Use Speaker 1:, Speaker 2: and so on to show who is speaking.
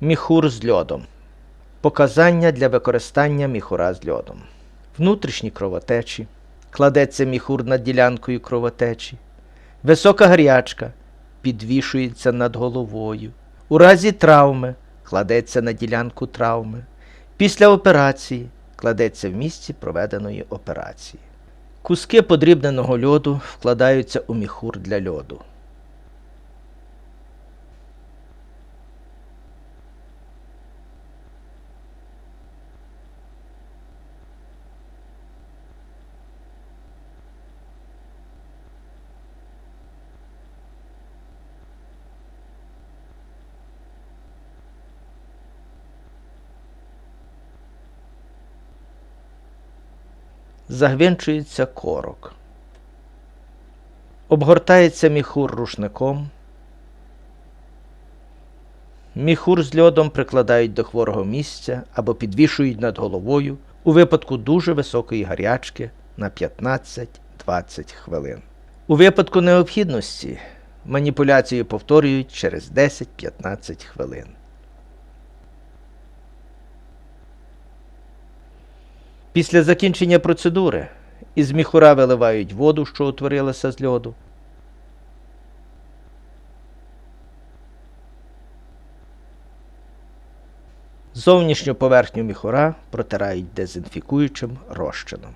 Speaker 1: Міхур з льодом. Показання для використання міхура з льодом. Внутрішні кровотечі. Кладеться міхур над ділянкою кровотечі. Висока гарячка підвішується над головою. У разі травми кладеться на ділянку травми. Після операції кладеться в місці проведеної операції. Куски подрібненого льоду вкладаються у міхур для льоду. Загвинчується корок. Обгортається міхур рушником. Міхур з льодом прикладають до хворого місця або підвішують над головою у випадку дуже високої гарячки на 15-20 хвилин. У випадку необхідності маніпуляцію повторюють через 10-15 хвилин. Після закінчення процедури із міхура виливають воду, що утворилася з льоду. Зовнішню поверхню міхура протирають дезінфікуючим розчином.